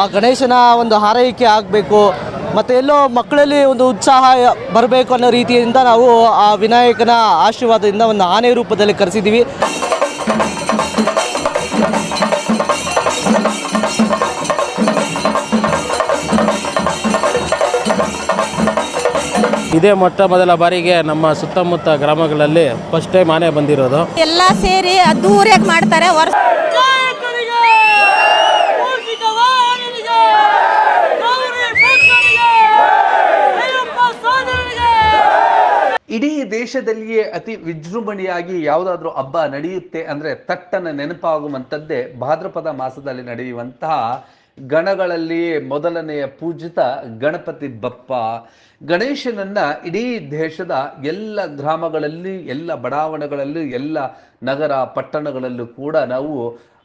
ಆ ಗಣೇಶನ ಒಂದು ಹಾರೈಕೆ ಆಗಬೇಕು ಮತ್ತು ಎಲ್ಲೋ ಮಕ್ಕಳಲ್ಲಿ ಒಂದು ಉತ್ಸಾಹ ಬರಬೇಕು ಅನ್ನೋ ರೀತಿಯಿಂದ ನಾವು ಆ ವಿನಾಯಕನ ಆಶೀರ್ವಾದದಿಂದ ಒಂದು ಆನೆ ರೂಪದಲ್ಲಿ ಕರೆಸಿದ್ದೀವಿ. ಇದೇ ಮೊಟ್ಟ ಮೊದಲ ಬಾರಿಗೆ ನಮ್ಮ ಸುತ್ತಮುತ್ತ ಗ್ರಾಮಗಳಲ್ಲಿ ಫಸ್ಟ್ ಟೈಮ್ ಆನೆ ಬಂದಿರೋದು. ಎಲ್ಲ ಸೇರಿ ಅದ್ದೂರಿಯಾಗಿ ಮಾಡ್ತಾರೆ ವರ್ಷ ಇಡೀ ದೇಶದಲ್ಲಿಯೇ ಅತಿ ವಿಜೃಂಭಣೆಯಾಗಿ ಯಾವುದಾದ್ರೂ ಹಬ್ಬ ನಡೆಯುತ್ತೆ ಅಂದ್ರೆ ತಟ್ಟನ ನೆನಪಾಗುವಂಥದ್ದೇ ಭಾದ್ರಪದ ಮಾಸದಲ್ಲಿ ನಡೆಯುವಂತಹ ಗಣಗಳಲ್ಲಿಯೇ ಮೊದಲನೆಯ ಪೂಜಿತ ಗಣಪತಿ ಬಪ್ಪ. ಗಣೇಶನನ್ನ ಇಡೀ ದೇಶದ ಎಲ್ಲ ಗ್ರಾಮಗಳಲ್ಲಿ, ಎಲ್ಲ ಬಡಾವಣೆಗಳಲ್ಲೂ, ಎಲ್ಲ ನಗರ ಪಟ್ಟಣಗಳಲ್ಲೂ ಕೂಡ ನಾವು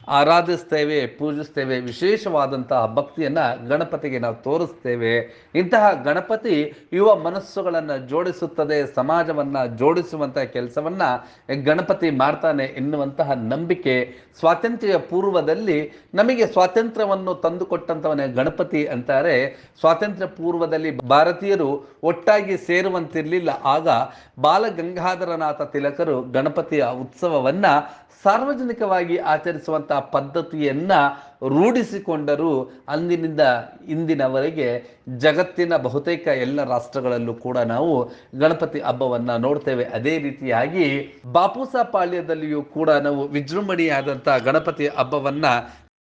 ಆರಾಧಿಸ್ತೇವೆ, ಪೂಜಿಸ್ತೇವೆ, ವಿಶೇಷವಾದಂತಹ ಭಕ್ತಿಯನ್ನ ಗಣಪತಿಗೆ ನಾವು ತೋರಿಸ್ತೇವೆ. ಇಂತಹ ಗಣಪತಿ ಯುವ ಮನಸ್ಸುಗಳನ್ನು ಜೋಡಿಸುತ್ತದೆ, ಸಮಾಜವನ್ನ ಜೋಡಿಸುವಂತಹ ಕೆಲಸವನ್ನ ಗಣಪತಿ ಮಾಡ್ತಾನೆ ಎನ್ನುವಂತಹ ನಂಬಿಕೆ ಸ್ವಾತಂತ್ರ್ಯ ಪೂರ್ವದಲ್ಲಿ ನಮಗೆ ಸ್ವಾತಂತ್ರ್ಯವನ್ನು ತಂದುಕೊಟ್ಟಂಥವನೇ ಗಣಪತಿ ಅಂತಾರೆ. ಸ್ವಾತಂತ್ರ್ಯ ಪೂರ್ವದಲ್ಲಿ ಭಾರತೀಯರು ಒಟ್ಟಾಗಿ ಸೇರುವಂತಿರಲಿಲ್ಲ. ಆಗ ಬಾಲಗಂಗಾಧರನಾಥ ತಿಲಕರು ಗಣಪತಿಯ ಉತ್ಸವವನ್ನ ಸಾರ್ವಜನಿಕವಾಗಿ ಆಚರಿಸುವಂತಹ ಪದ್ಧತಿಯನ್ನ ರೂಢಿಸಿಕೊಂಡರು ಅಂದಿನಿಂದ ಇಂದಿನವರೆಗೆ ಜಗತ್ತಿನ ಬಹುತೇಕ ಎಲ್ಲ ರಾಷ್ಟ್ರಗಳಲ್ಲೂ ಕೂಡ ನಾವು ಗಣಪತಿ ಹಬ್ಬವನ್ನ ನೋಡ್ತೇವೆ. ಅದೇ ರೀತಿಯಾಗಿ ಬಾಪೂಸ ಪಾಳ್ಯದಲ್ಲಿಯೂ ಕೂಡ ನಾವು ವಿಜೃಂಭಣೆಯಾದಂತಹ ಗಣಪತಿ ಹಬ್ಬವನ್ನ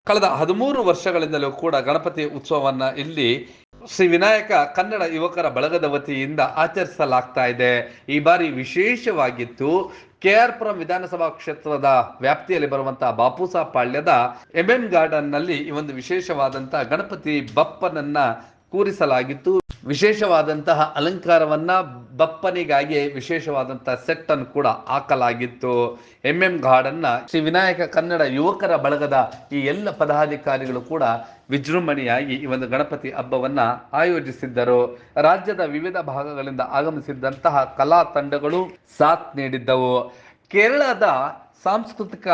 ಕಳೆದ ಹದಿಮೂರು ವರ್ಷಗಳಿಂದಲೂ ಕೂಡ ಗಣಪತಿ ಉತ್ಸವವನ್ನ ಇಲ್ಲಿ ಶ್ರೀ ವಿನಾಯಕ ಕನ್ನಡ ಯುವಕರ ಬಳಗದ ವತಿಯಿಂದ ಆಚರಿಸಲಾಗ್ತಾ ಇದೆ. ಈ ಬಾರಿ ವಿಶೇಷವಾಗಿತ್ತು ಕೆ ಆರ್ ಪುರಂ ವಿಧಾನಸಭಾ ಕ್ಷೇತ್ರದ ವ್ಯಾಪ್ತಿಯಲ್ಲಿ ಬರುವಂತಹ ಬಾಪೂಸಾ ಪಾಳ್ಯದ ಎಂ ಗಾರ್ಡನ್ನಲ್ಲಿ ಈ ಒಂದು ವಿಶೇಷವಾದಂತಹ ಗಣಪತಿ ಬಪ್ಪನನ್ನ ಕೂರಿಸಲಾಗಿತ್ತು. ವಿಶೇಷವಾದಂತಹ ಅಲಂಕಾರವನ್ನ ಬಪ್ಪನಿಗಾಗಿ ವಿಶೇಷವಾದಂತಹ ಸೆಟ್ ಅನ್ನು ಕೂಡ ಹಾಕಲಾಗಿತ್ತು. ಎಂ ಎಂ ಗಾರ್ಡನ್ನ ಶ್ರೀ ವಿನಾಯಕ ಕನ್ನಡ ಯುವಕರ ಬಳಗದ ಈ ಎಲ್ಲ ಪದಾಧಿಕಾರಿಗಳು ಕೂಡ ವಿಜೃಂಭಣೆಯಾಗಿ ಈ ಒಂದು ಗಣಪತಿ ಹಬ್ಬವನ್ನ ಆಯೋಜಿಸಿದ್ದರು. ರಾಜ್ಯದ ವಿವಿಧ ಭಾಗಗಳಿಂದ ಆಗಮಿಸಿದ್ದಂತಹ ಕಲಾ ತಂಡಗಳು ಸಾಥ್ ನೀಡಿದ್ದವು. ಕೇರಳದ ಸಾಂಸ್ಕೃತಿಕ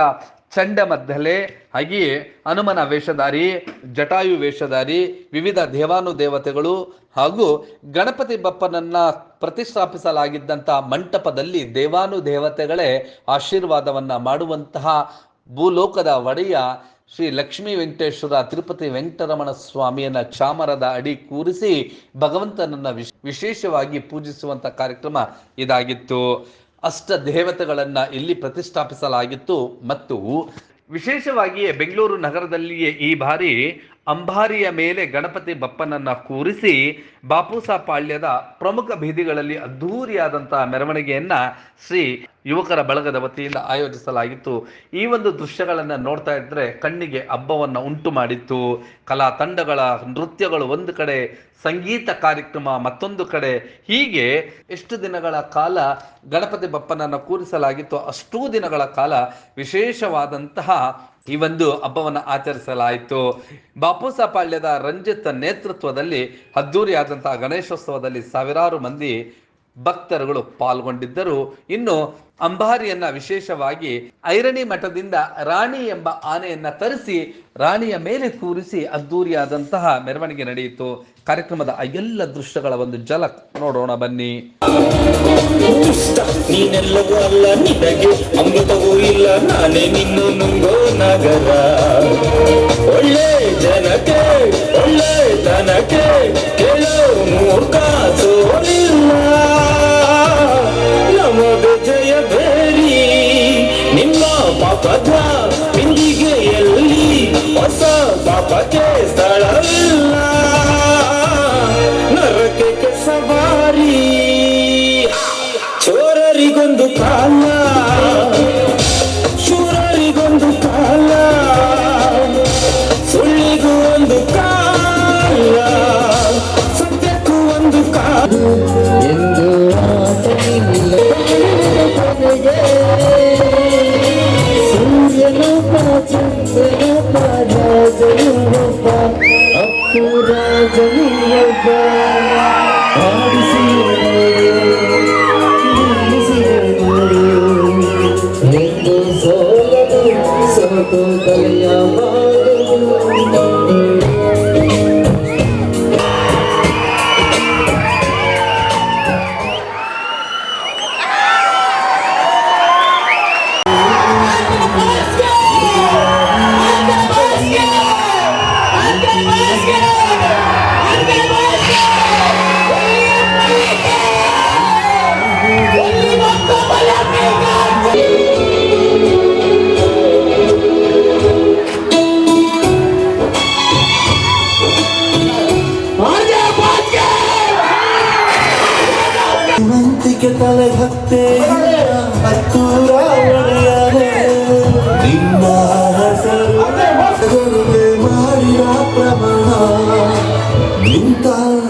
ಚಂಡಮದ್ದಲೆ ಹಾಗೆಯೇ ಹನುಮನ ವೇಷಧಾರಿ, ಜಟಾಯು ವೇಷಧಾರಿ, ವಿವಿಧ ದೇವಾನುದೇವತೆಗಳು ಹಾಗೂ ಗಣಪತಿ ಬಪ್ಪನನ್ನ ಪ್ರತಿಷ್ಠಾಪಿಸಲಾಗಿದ್ದಂತಹ ಮಂಟಪದಲ್ಲಿ ದೇವಾನುದೇವತೆಗಳೇ ಆಶೀರ್ವಾದವನ್ನ ಮಾಡುವಂತಹ ಭೂಲೋಕದ ಒಡೆಯ ಶ್ರೀ ಲಕ್ಷ್ಮೀ ವೆಂಕಟೇಶ್ವರ ತಿರುಪತಿ ವೆಂಕಟರಮಣ ಸ್ವಾಮಿಯನ್ನ ಚಾಮರದ ಅಡಿ ಕೂರಿಸಿ ಭಗವಂತನನ್ನ ವಿಶ್- ವಿಶೇಷವಾಗಿ ಪೂಜಿಸುವಂತ ಕಾರ್ಯಕ್ರಮ ಇದಾಗಿತ್ತು. ಅಷ್ಟ ದೇವತೆಗಳನ್ನು ಇಲ್ಲಿ ಪ್ರತಿಷ್ಠಾಪಿಸಲಾಗಿತ್ತು ಮತ್ತು ವಿಶೇಷವಾಗಿಯೇ ಬೆಂಗಳೂರು ನಗರದಲ್ಲಿಯೇ ಈ ಬಾರಿ ಅಂಬಾರಿಯ ಮೇಲೆ ಗಣಪತಿ ಬಪ್ಪನನ್ನ ಕೂರಿಸಿ ಬಾಪುಸಾ ಪಾಳ್ಯದ ಪ್ರಮುಖ ಬೀದಿಗಳಲ್ಲಿ ಅದ್ಧೂರಿಯಾದಂತಹ ಮೆರವಣಿಗೆಯನ್ನು ಶ್ರೀ ಯುವಕರ ಬಳಗದ ವತಿಯಿಂದ ಆಯೋಜಿಸಲಾಗಿತ್ತು. ಈ ಒಂದು ದೃಶ್ಯಗಳನ್ನು ನೋಡ್ತಾ ಇದ್ದರೆ ಕಣ್ಣಿಗೆ ಹಬ್ಬವನ್ನು ಉಂಟು ಮಾಡಿತ್ತು. ಕಲಾ ತಂಡಗಳ ನೃತ್ಯಗಳು ಒಂದು ಕಡೆ, ಸಂಗೀತ ಕಾರ್ಯಕ್ರಮ ಮತ್ತೊಂದು ಕಡೆ. ಹೀಗೆ ಎಷ್ಟು ದಿನಗಳ ಕಾಲ ಗಣಪತಿ ಬಪ್ಪನನ್ನು ಕೂರಿಸಲಾಗಿತ್ತು ಅಷ್ಟೂ ದಿನಗಳ ಕಾಲ ವಿಶೇಷವಾದಂತಹ ಈ ಒಂದು ಹಬ್ಬವನ್ನು ಆಚರಿಸಲಾಯಿತು. ಬಾಪೂಸ ಪಾಳ್ಯದ ರಂಜಿತ್ ನೇತೃತ್ವದಲ್ಲಿ, ಅದ್ದೂರಿಯಾದಂತಹ ಗಣೇಶೋತ್ಸವದಲ್ಲಿ ಸಾವಿರಾರು ಮಂದಿ ಭಕ್ತರುಗಳು ಪಾಲ್ಗೊಂಡಿದ್ದರು. ಇನ್ನು ಅಂಬಾರಿಯನ್ನ ವಿಶೇಷವಾಗಿ ಐರಣಿ ಮಠದಿಂದ ರಾಣಿ ಎಂಬ ಆನೆಯನ್ನ ತರಿಸಿ, ರಾಣಿಯ ಮೇಲೆ ಕೂರಿಸಿ ಅದ್ದೂರಿಯಾದಂತಹ ಮೆರವಣಿಗೆ ನಡೆಯಿತು. ಕಾರ್ಯಕ್ರಮದ ಎಲ್ಲ ದೃಶ್ಯಗಳ ಒಂದು ಜಲಕ್ ನೋಡೋಣ ಬನ್ನಿ. ನೀನೆಲ್ಲವೂ ಅಲ್ಲ, ನಿನಗೆ ಅಮೃತವೂ ಒಳ್ಳೆ ಜನಕ್ಕೆ, ಒಳ್ಳೆ ತನಕ್ಕೆ ಕೇಳೋ ಮೂರ್ಖ ಸೋಲಿಲ್ಲ ನಮಗೆ ಜಯ ಬೇರಿ ನಿಮ್ಮ ಪಾಪದ ಬಿಂದಿಗೆಯಲ್ಲಿ ಹೊಸ ಪಾಪಕ್ಕೆ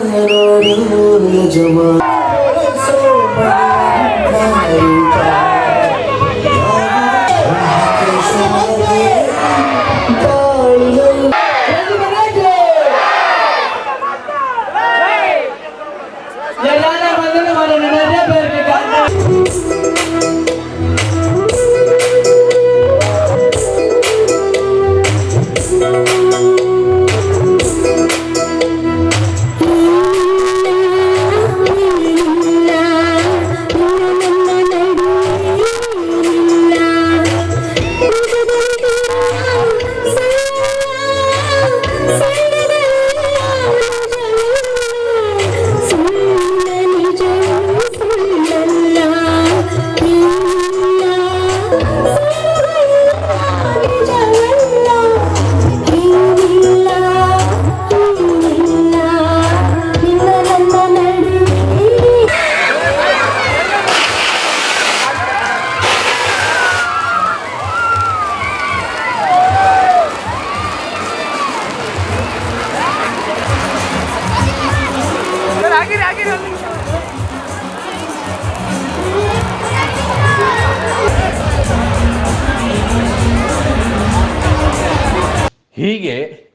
ನೋಡು ಯಜಮಾನ ಹೀಗೆ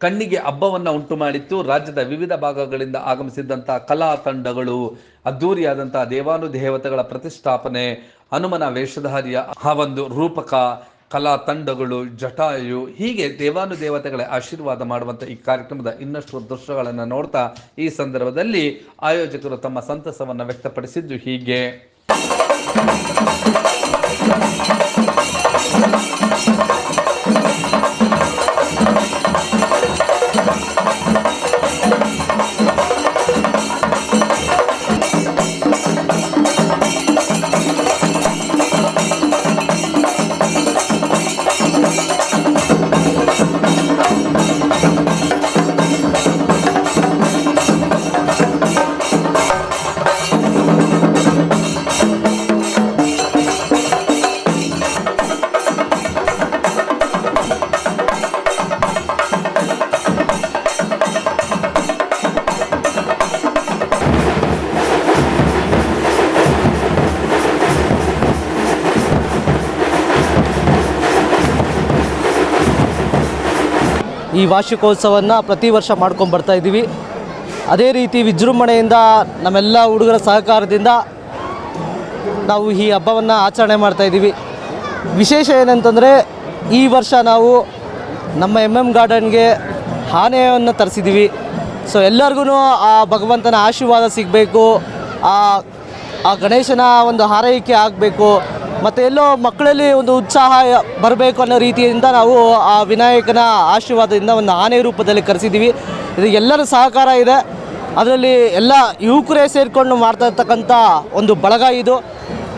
ಕಣ್ಣಿಗೆ ಹಬ್ಬವನ್ನು ಉಂಟು ಮಾಡಿತ್ತು. ರಾಜ್ಯದ ವಿವಿಧ ಭಾಗಗಳಿಂದ ಆಗಮಿಸಿದ್ದಂಥ ಕಲಾ ತಂಡಗಳು ದೇವಾನು ದೇವಾನುದೇವತೆಗಳ ಪ್ರತಿಷ್ಠಾಪನೆ, ಹನುಮನ ವೇಷಧಾರಿಯ ಆ ಒಂದು ರೂಪಕ, ಕಲಾ ತಂಡಗಳು, ಜಟಾಯು, ಹೀಗೆ ದೇವಾನುದೇವತೆಗಳ ಆಶೀರ್ವಾದ ಮಾಡುವಂಥ ಈ ಕಾರ್ಯಕ್ರಮದ ಇನ್ನಷ್ಟು ದೃಶ್ಯಗಳನ್ನು ನೋಡ್ತಾ ಈ ಸಂದರ್ಭದಲ್ಲಿ ಆಯೋಜಕರು ತಮ್ಮ ಸಂತಸವನ್ನು ವ್ಯಕ್ತಪಡಿಸಿದ್ದು ಹೀಗೆ. ಈ ವಾರ್ಷಿಕೋತ್ಸವವನ್ನು ಪ್ರತಿ ವರ್ಷ ಮಾಡ್ಕೊಂಡು ಬರ್ತಾ ಇದ್ದೀವಿ. ಅದೇ ರೀತಿ ವಿಜೃಂಭಣೆಯಿಂದ ನಮ್ಮೆಲ್ಲ ಹುಡುಗರ ಸಹಕಾರದಿಂದ ನಾವು ಈ ಹಬ್ಬವನ್ನು ಆಚರಣೆ ಮಾಡ್ತಾ ಇದ್ದೀವಿ. ವಿಶೇಷ ಏನಂತಂದರೆ ಈ ವರ್ಷ ನಾವು ನಮ್ಮ ಎಂ ಎಂ ಗಾರ್ಡನ್ಗೆ ಆನೆಯನ್ನು ತರಿಸಿದ್ದೀವಿ. ಸೊ ಎಲ್ಲರಿಗೂ ಆ ಭಗವಂತನ ಆಶೀರ್ವಾದ ಸಿಗಬೇಕು. ಆ ಆ ಗಣೇಶನ ಒಂದು ಹಾರೈಕೆ ಆಗಬೇಕು. ಮತ್ತು ಎಲ್ಲೋ ಮಕ್ಕಳಲ್ಲಿ ಒಂದು ಉತ್ಸಾಹ ಬರಬೇಕು ಅನ್ನೋ ರೀತಿಯಿಂದ ನಾವು ಆ ವಿನಾಯಕನ ಆಶೀರ್ವಾದದಿಂದ ಒಂದು ಆನೆ ರೂಪದಲ್ಲಿ ಕರೆಸಿದ್ದೀವಿ. ಇದು ಎಲ್ಲರ ಸಹಕಾರ ಇದೆ. ಅದರಲ್ಲಿ ಎಲ್ಲ ಯುವಕರೇ ಸೇರಿಕೊಂಡು ಮಾಡ್ತಾ ಇರ್ತಕ್ಕಂಥ ಒಂದು ಬಳಗ ಇದು.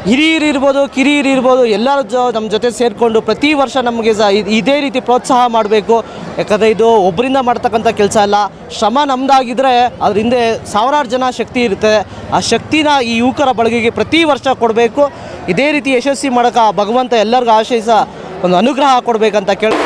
ಹಿರಿಯರು ಇರ್ಬೋದು, ಕಿರಿಯರು ಇರ್ಬೋದು, ಎಲ್ಲರ ಜೊ ನಮ್ಮ ಜೊತೆ ಸೇರಿಕೊಂಡು ಪ್ರತಿ ವರ್ಷ ನಮಗೆ ಸ ಇದೇ ರೀತಿ ಪ್ರೋತ್ಸಾಹ ಮಾಡಬೇಕು. ಯಾಕಂದರೆ ಇದು ಒಬ್ಬರಿಂದ ಮಾಡ್ತಕ್ಕಂಥ ಕೆಲಸ ಅಲ್ಲ. ಶ್ರಮ ನಮ್ಮದಾಗಿದ್ದರೆ ಅದ್ರ ಹಿಂದೆ ಸಾವಿರಾರು ಜನ ಶಕ್ತಿ ಇರುತ್ತೆ. ಆ ಶಕ್ತಿನ ಈ ಯುವಕರ ಬಳಗೆಗೆ ಪ್ರತಿ ವರ್ಷ ಕೊಡಬೇಕು. ಇದೇ ರೀತಿ ಯಶಸ್ವಿ ಮಾಡೋಕೆ ಭಗವಂತ ಎಲ್ಲರಿಗೂ ಆಶಯಿಸ ಒಂದು ಅನುಗ್ರಹ ಕೊಡಬೇಕಂತ ಕೇಳಿ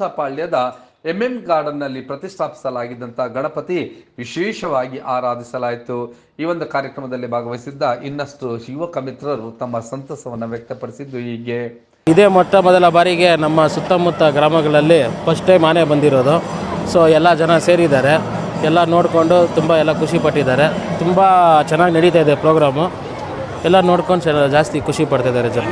ಬಾಪೂಸಪಾಳ್ಯದ ಎಂ ಎಂ ಗಾರ್ಡನ್ನಲ್ಲಿ ಪ್ರತಿಷ್ಠಾಪಿಸಲಾಗಿದ್ದಂಥ ಗಣಪತಿ ವಿಶೇಷವಾಗಿ ಆರಾಧಿಸಲಾಯಿತು. ಈ ಒಂದು ಕಾರ್ಯಕ್ರಮದಲ್ಲಿ ಭಾಗವಹಿಸಿದ್ದ ಇನ್ನಷ್ಟು ಯುವಕ ಮಿತ್ರರು ತಮ್ಮ ಸಂತಸವನ್ನು ವ್ಯಕ್ತಪಡಿಸಿದ್ದು ಹೀಗೆ. ಇದೇ ಮೊಟ್ಟ ಮೊದಲ ಬಾರಿಗೆ ನಮ್ಮ ಸುತ್ತಮುತ್ತ ಗ್ರಾಮಗಳಲ್ಲಿ ಫಸ್ಟ್ ಟೈಮ್ ಆನೆ ಬಂದಿರೋದು. ಸೊ ಎಲ್ಲ ಜನ ಸೇರಿದ್ದಾರೆ. ಎಲ್ಲ ನೋಡಿಕೊಂಡು ತುಂಬ ಎಲ್ಲ ಖುಷಿ ಪಟ್ಟಿದ್ದಾರೆ. ತುಂಬ ಚೆನ್ನಾಗಿ ನಡೀತಾ ಇದೆ ಪ್ರೋಗ್ರಾಮು ಎಲ್ಲ ನೋಡ್ಕೊಂಡು ಜಾಸ್ತಿ ಖುಷಿ ಪಡ್ತಿದ್ದಾರೆ ಜನ.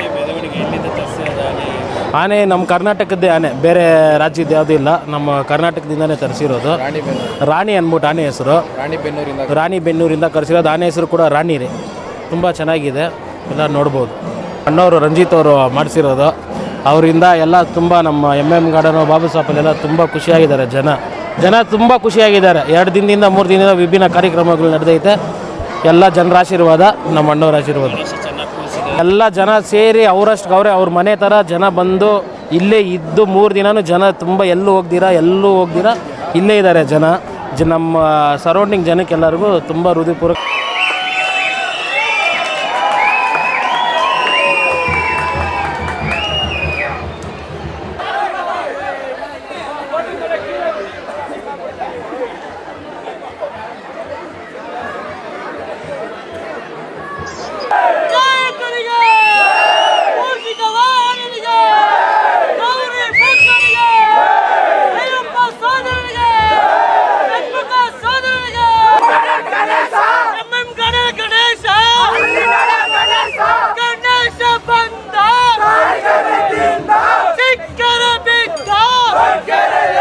ಆನೆ ನಮ್ಮ ಕರ್ನಾಟಕದ್ದೇ ಆನೆ ಬೇರೆ ರಾಜ್ಯದ ಯಾವುದೂ ಇಲ್ಲ. ನಮ್ಮ ಕರ್ನಾಟಕದಿಂದನೇ ತರಿಸಿರೋದು. ರಾಣಿ ಅಂದ್ಬಿಟ್ಟು ಆನೆ ಹೆಸರು. ರಾಣಿ ಬೆನ್ನೂರಿಂದ ಕರೆಸಿರೋದು. ಆನೆ ಹೆಸರು ಕೂಡ ರಾಣಿ ರೀ. ತುಂಬ ಚೆನ್ನಾಗಿದೆ. ಎಲ್ಲ ನೋಡ್ಬೋದು. ಅಣ್ಣವರು ರಂಜಿತ್ ಅವರು ಮಾಡಿಸಿರೋದು. ಅವರಿಂದ ಎಲ್ಲ ತುಂಬ ನಮ್ಮ ಎಂ ಎಂ ಗಾರ್ಡನು ಬಾಬು ಸಾಪಲ್ಲೆಲ್ಲ ತುಂಬ ಖುಷಿಯಾಗಿದ್ದಾರೆ ಜನ. ಜನ ತುಂಬ ಖುಷಿಯಾಗಿದ್ದಾರೆ. ಎರಡು ದಿನದಿಂದ ಮೂರು ದಿನದಿಂದ ವಿಭಿನ್ನ ಕಾರ್ಯಕ್ರಮಗಳು ನಡೆದೈತೆ. ಎಲ್ಲ ಜನರ ಆಶೀರ್ವಾದ ನಮ್ಮ ಅಣ್ಣವ್ರ ಆಶೀರ್ವಾದ. ಎಲ್ಲ ಜನ ಸೇರಿ ಅವರಷ್ಟು ಅವರೇ ಅವ್ರ ಮನೆ ಥರ ಜನ ಬಂದು ಇಲ್ಲೇ ಇದ್ದು ಮೂರು ದಿನನೂ ಜನ ತುಂಬ ಎಲ್ಲೂ ಹೋಗ್ದಿರಾ ಎಲ್ಲೂ ಹೋಗ್ದಿರಾ, ಇಲ್ಲೇ ಇದ್ದಾರೆ ಜನ. ನಮ್ಮ ಸರೌಂಡಿಂಗ್ ಜನಕ್ಕೆಲ್ಲರಿಗೂ ತುಂಬ ಹೃದಯಪೂರ್ವಕ ¡Por it.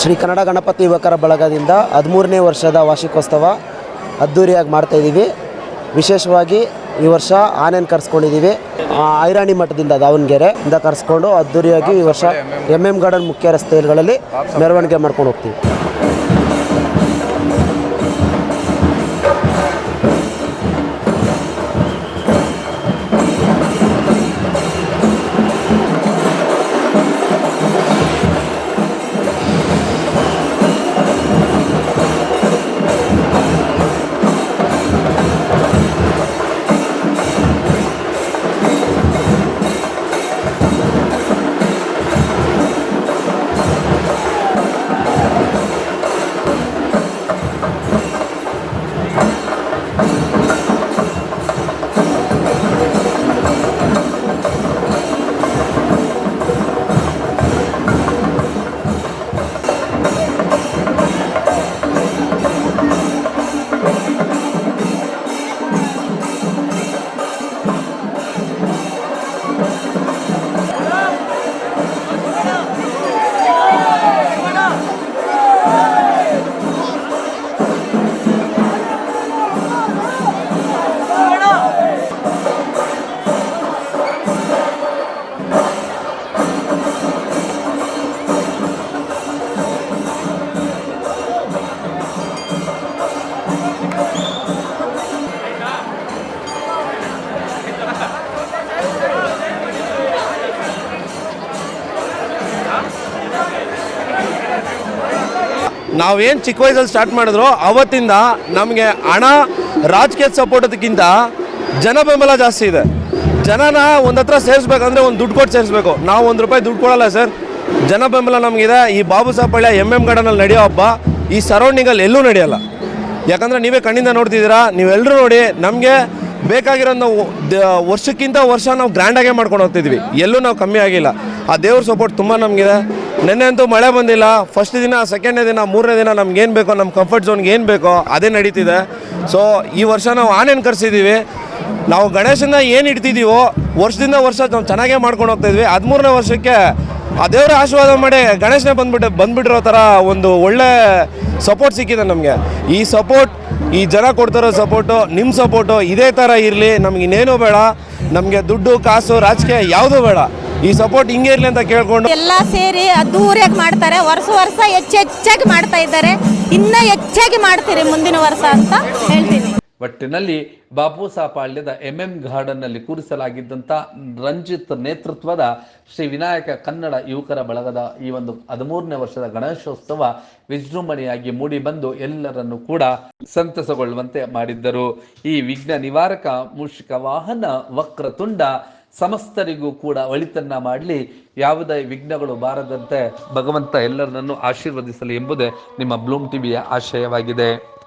ಶ್ರೀ ಕನ್ನಡ ಗಣಪತಿ ಯುವಕರ ಬಳಗದಿಂದ ಹದಿಮೂರನೇ ವರ್ಷದ ವಾರ್ಷಿಕೋತ್ಸವ ಅದ್ಧೂರಿಯಾಗಿ ಮಾಡ್ತಾಯಿದ್ದೀವಿ ವಿಶೇಷವಾಗಿ ಈ ವರ್ಷ ಆನೆಯನ್ನು ಕರೆಸ್ಕೊಂಡಿದ್ದೀವಿ. ಐರಾಣಿ ಮಠದಿಂದ ದಾವಣಗೆರೆ ಇಂದ ಕರೆಸ್ಕೊಂಡು ಅದ್ದೂರಿಯಾಗಿ ಈ ವರ್ಷ ಎಂ ಎಂ ಗಾರ್ಡನ್ ಮುಖ್ಯ ರಸ್ತೆಗಳಲ್ಲಿ ಮೆರವಣಿಗೆ ಮಾಡ್ಕೊಂಡು ಹೋಗ್ತೀವಿ. ನಾವೇನು ಚಿಕ್ಕ ವಯಸ್ಸಲ್ಲಿ ಸ್ಟಾರ್ಟ್ ಮಾಡಿದ್ರು ಅವತ್ತಿಂದ ನಮಗೆ ಹಣ ರಾಜಕೀಯ ಸಪೋರ್ಟೋದಕ್ಕಿಂತ ಜನ ಬೆಂಬಲ ಜಾಸ್ತಿ ಇದೆ. ಜನನ ಒಂದು ಹತ್ರ ಸೇರಿಸ್ಬೇಕಂದ್ರೆ ಒಂದು ದುಡ್ಡು ಕೊಟ್ಟು ಸೇರಿಸ್ಬೇಕು. ನಾವು ಒಂದು ರೂಪಾಯಿ ದುಡ್ಡು ಕೊಡಲ್ಲ ಸರ್. ಜನ ಬೆಂಬಲ ನಮಗಿದೆ. ಈ ಬಾಬು ಸಾಪಳ್ಯ ಎಂ ಎಂ ಗಾರ್ಡನಲ್ಲಿ ನಡೆಯೋ ಹಬ್ಬ ಈ ಸರೌಂಡಿಂಗಲ್ಲಿ ಎಲ್ಲೂ ನಡೆಯಲ್ಲ. ಯಾಕಂದರೆ ನೀವೇ ಕಣ್ಣಿಂದ ನೋಡ್ತಿದ್ದೀರಾ? ನೀವೆಲ್ಲರೂ ನೋಡಿ ನಮಗೆ ಬೇಕಾಗಿರೋ ನಾವು ವರ್ಷಕ್ಕಿಂತ ವರ್ಷ ನಾವು ಗ್ರ್ಯಾಂಡಾಗೇ ಮಾಡ್ಕೊಂಡು ಹೋಗ್ತಿದ್ವಿ. ಎಲ್ಲೂ ನಾವು ಕಮ್ಮಿ ಆಗಿಲ್ಲ. ಆ ದೇವ್ರ ಸಪೋರ್ಟ್ ತುಂಬ ನಮಗಿದೆ. ನೆನ್ನೆ ಅಂತೂ ಮಳೆ ಬಂದಿಲ್ಲ. ಫಸ್ಟ್ ದಿನ ಸೆಕೆಂಡ್ನೇ ದಿನ, ಮೂರನೇ ದಿನ ನಮ್ಗೆ ಏನು ಬೇಕೋ ನಮ್ಮ ಕಂಫರ್ಟ್ ಝೋನ್ಗೆ ಏನು ಬೇಕೋ ಅದೇ ನಡೀತಿದೆ. ಸೊ ಈ ವರ್ಷ ನಾವು ಆನೇನು ಕರೆಸಿದ್ದೀವಿ ನಾವು ಗಣೇಶನ ಏನು ಇಡ್ತಿದ್ದೀವೋ ವರ್ಷದಿಂದ ವರ್ಷ ನಾವು ಚೆನ್ನಾಗೇ ಮಾಡ್ಕೊಂಡು ಹೋಗ್ತಾ ಇದ್ವಿ. ಹದಿಮೂರನೇ ವರ್ಷಕ್ಕೆ ಆ ದೇವರ ಆಶೀರ್ವಾದ ಮಾಡಿ ಗಣೇಶನೇ ಬಂದ್ಬಿಟ್ಟು, ಬಂದ್ಬಿಟ್ಟಿರೋ ಥರ ಒಂದು ಒಳ್ಳೆ ಸಪೋರ್ಟ್ ಸಿಕ್ಕಿದೆ ನಮಗೆ. ಈ ಸಪೋರ್ಟ್ ಈ ಜನ ಕೊಡ್ತಿರೋ ಸಪೋರ್ಟು ನಿಮ್ಮ ಸಪೋರ್ಟು ಇದೇ ಥರ ಇರಲಿ. ನಮ್ಗೆ ಇನ್ನೇನು ಬೇಡ. ನಮಗೆ ದುಡ್ಡು, ಕಾಸು, ರಾಜಕೀಯ ಯಾವುದೂ ಬೇಡ. ಈ ಸಪೋರ್ಟ್ ಹಿಂಗೆ ಇರಲಿ ಅಂತ ಕೇಳ್ಕೊಂಡು ಎಲ್ಲ ಸೇರಿ ಅದ್ದೂರಿಯಾಗಿ ಮಾಡ್ತಾರೆ. ವರ್ಷ ವರ್ಷ ಹೆಚ್ಚೆಚ್ಚಾಗಿ ಮಾಡ್ತಾ ಇದ್ದಾರೆ. ಇನ್ನ ಹೆಚ್ಚಾಗಿ ಮಾಡ್ತೀರಿ ಮುಂದಿನ ವರ್ಷ ಅಂತ ಹೇಳ್ತೀನಿ. ಒಟ್ಟಿನಲ್ಲಿ ಬಾಪೂಸಾಪಾಳ್ಯದ ಎಂ ಎಂ ಗಾರ್ಡನ್ನಲ್ಲಿ ಕೂರಿಸಲಾಗಿದ್ದಂಥ ರಂಜಿತ್ ನೇತೃತ್ವದ ಶ್ರೀ ವಿನಾಯಕ ಕನ್ನಡ ಯುವಕರ ಬಳಗದ ಈ ಒಂದು ಹದಿಮೂರನೇ ವರ್ಷದ ಗಣೇಶೋತ್ಸವ ವಿಜೃಂಭಣೆಯಾಗಿ ಮೂಡಿ ಬಂದು ಎಲ್ಲರನ್ನು ಕೂಡ ಸಂತಸಗೊಳ್ಳುವಂತೆ ಮಾಡಿದ್ದರು. ಈ ವಿಘ್ನ ನಿವಾರಕ ಮೂಷಿಕ ವಾಹನ ವಕ್ರತುಂಡ ಸಮಸ್ತರಿಗೂ ಕೂಡ ಒಳಿತನ್ನ ಮಾಡಲಿ. ಯಾವುದೇ ವಿಘ್ನಗಳು ಬಾರದಂತೆ ಭಗವಂತ ಎಲ್ಲರನ್ನೂ ಆಶೀರ್ವದಿಸಲಿ ಎಂಬುದೇ ನಿಮ್ಮ ಬ್ಲೂಮ್ ಟಿವಿಯ ಆಶಯವಾಗಿದೆ.